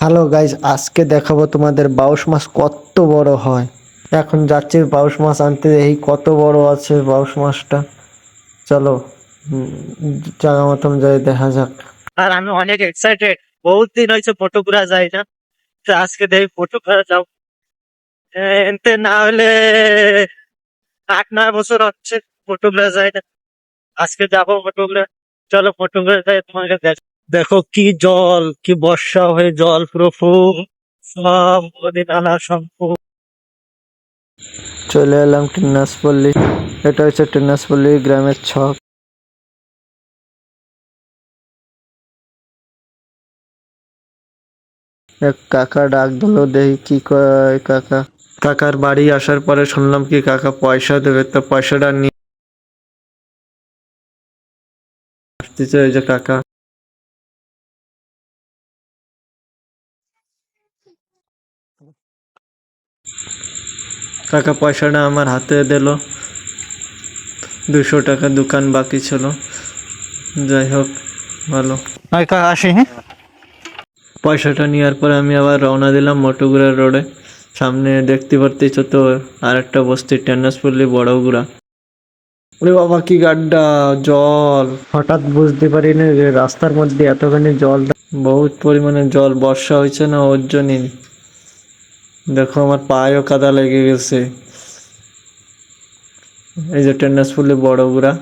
Hello guys আজকে দেখাবো তোমাদের বাউশ মাছ কত বড় হয়। এখন যাচ্ছি বাউশ মাছ আনতে এই কত বড় আছে বাউশ মাছটা। চলো জায়গা মতন যাই, দেখা যাক। আর আমি অনেক এক্সাইটেড বহুত দিন হয়েছে ফটো করা যায় না। তো আজকে দেখি ফটো করা যাও। এনতে না হলে আট, নয় বছর হচ্ছে ফটো করা যায় না। আজকে যাব ফটো করা চলো ফটো করে যাই তোমাকে দেখ দেখো কি জল কি বর্ষা হয়ে জল পুরো ফুল সব নদী নালা সম্পূর্ণ। চলে এলাম টিনাসপল্লী। এটা হচ্ছে টিনাসপল্লী গ্রামের ছক। এক কাকা ডাক দিল দেখি কি কয় কাকা? কাকার বাড়ি আসার পরে শুনলাম কি কাকা পয়সা দেবে তো পয়সাটা নিয়ে আসতেছে ওই যে কাকা। কাকা পয়সাটা আমার হাতে দিল। দুশো টাকা দোকান বাকি ছিল। যাই হোক ভালো। আসি হ্যাঁ? পয়সাটা নেওয়ার পরে আমি আবার রওনা দিলাম মটুগুড়া রোডে। সামনে দেখতে পারতেছ তো আর একটা বস্তি টেন্নাসপল্লি বড়গুড়া। ওরে বাবা কি গাড্ডা জল। হঠাৎ বুঝতে পারি না যে রাস্তার মধ্যে এতখানি জল বহুত পরিমাণে জল বর্ষা হয়েছে না ওর জন্যই দেখো আমার পায়েও কাদা লেগে গেছে। এই যে টেন্নাসপল্লি বড়গুড়া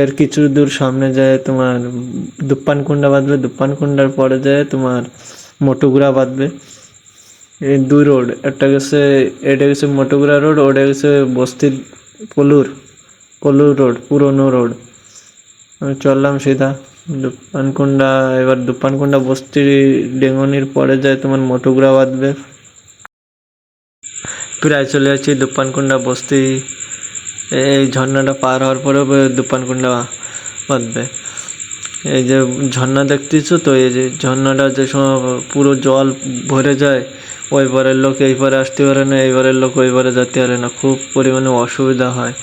এর কিছু দূর সামনে যায় তোমার দুপ্পানকুন্ডা বাঁধবে দুপ্পানকুন্ডার পরে যায় তোমার মোটুগুড়া বাঁধবে। এই দুই রোড, একটা গেছে, এটা গেছে মোটুগুড়া রোড, ওটা গেছে বস্তির পলুর পলুর রোড, পুরনো রোড। আমি চললাম সিধা দুপ্পানকুন্ডা এবার দুপ্পানকুন্ডা বস্তি ডেঙ্গনির পরে যায় তোমার মোটুগুড়া বাঁধবে। প্রায় চলে যাচ্ছি দুপ্পানকুন্ডা বস্তি। এই ঝর্ণাটা পার হওয়ার পরেও দুপানকুন্ডা বাঁধবে। এই যে ঝর্ণা দেখতেছো তো এই যে ঝর্ণাটা যে সময় পুরো জল ভরে যায় ওই পারের লোক এই পারে আসতে পারে না এই পারের লোক ওই পারে যেতে পারে না। খুব পরিমাণে অসুবিধা হয়।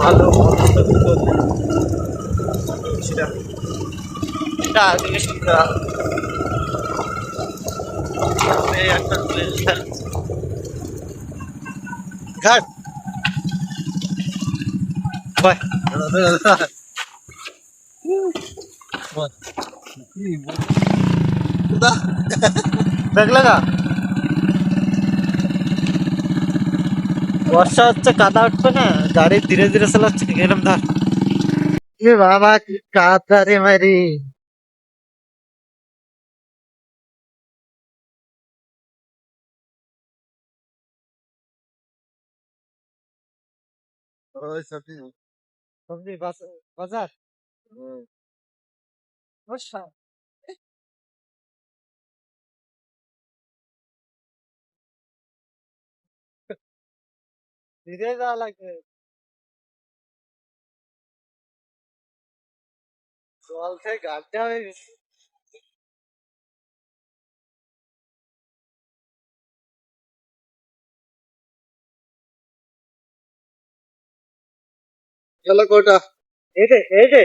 ভালো। এটা আগে শুনতে ঘাট। বাই। দেখ লাগা বর্ষা হচ্ছে কাদা উঠবে না গাড়ি ধীরে ধীরে চালাচ্ছে গেলাম ধর? এ বাবা কি কাদা রে মারি সবজি বাস- বাজার বর্ষা ধীরে যাওয়া লাগবে জল থেকে গাড়তে হয়ে চলো কোটা? এই রে এই রে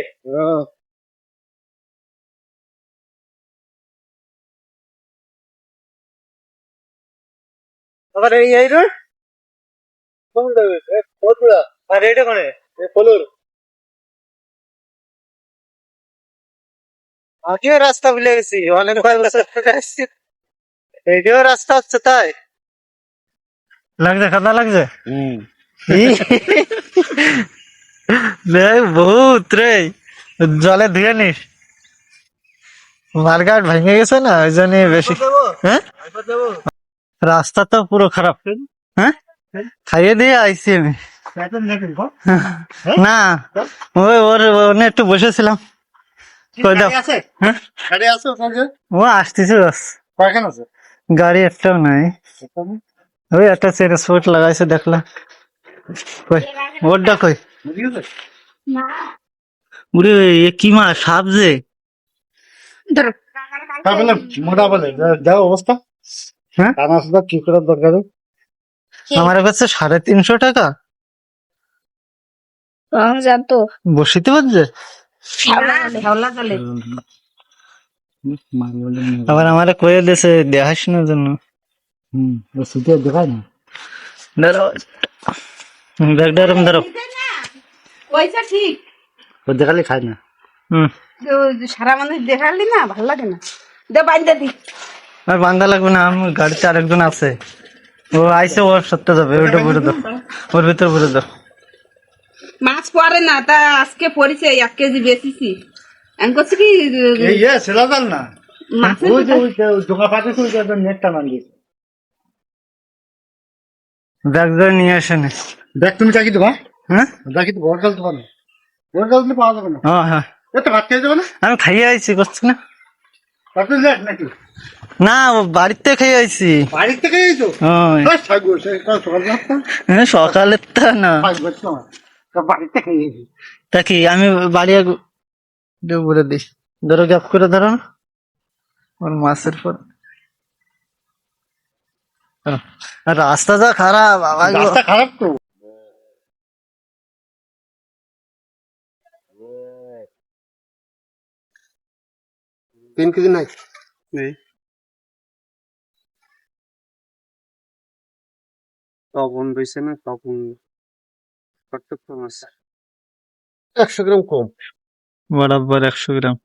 আবার এই এই রোড কোন দেবে কোটুড়া আর এটা কোনে? এ ফলুর। আগেও রাস্তা ভুলে গেছি অনেক কয়েক বছর ধরে আসছি এইটাও রাস্তা হচ্ছে তাই। লাগছে খাতা লাগছে? দেখ বহুত রে জলে ধুয়ে নিস। মার্কেট ভেঙে গেছে না ওই জন্য বেশি হ্যাঁ? রাস্তা তো পুরো খারাপ। হ্যাঁ? খাইয়ে দিয়ে আইসি আমি। না ওই ওর ওনে একটু বসেছিলাম। কই দাও। হ্যাঁ? গাড়ি আছে ও আসতেছে বাস। কয়খান আছে? গাড়ি একটাও নাই। ওই একটা স্পট লাগাইছে দেখলাম। কই? ওরটা কই? উরে এ কি মাছ সাপ যে? মোটা বলে যাও অবস্থা। হ্যাঁ? টানা সুদা কি করার দরকার? আমার কাছে সাড়ে তিনশো টাকা। রমজান তো বসিতে পারছে? আবার আমারে কয়ে দিয়েছে দেখাশোনার জন্য। হুম সুতে দেখায় না? ধরো ব্যাগটা এরম ধরো পয়সা ঠিক। ও দেখালে খায় না। হুম। সারা মানুষ দেখালি না ভালো লাগে না। দে বাইন্দা দি। আর বান্ধা লাগবে না আমার গাড়িতে আরেকজন আছে। ও আইসে ওর সত্যি যাবে ওইটা ভরে দাও। ওর ভিতর ভরে দাও। মাছ পরে না তা আজকে পড়েছে এক কেজি বেশিছি। আমি করছি কি এই ইয়ে ছেলা জাল না? ওই যে ওই যে জোকা পাঠিয়েছে নেটটা দিয়েছে ব্যাগ ধরে নিয়ে আসেন দেখ তুমি চাকি দেবা? হ্যাঁ? তো পারো পাওয়া যাবে না। ও হ্যাঁ। এ তো যাবে না? আমি খাইয়ে আইছি করছি না। কত লেট নাকি। না বাড়িতে খেয়ে আইছি। রাস্তা হ্যাঁ, সকালের তা না। তা কি আমি বাড়ি বলে দিই ধরো গ্যাপ করে ধরো না। ওর মাছের পর। রাস্তা যা খারাপ। রাস্তা খারাপ তো। তিন কেজি নাই? তপন রয়েছে না মাছ একশো গ্রাম কম। বরাবর একশো গ্রাম।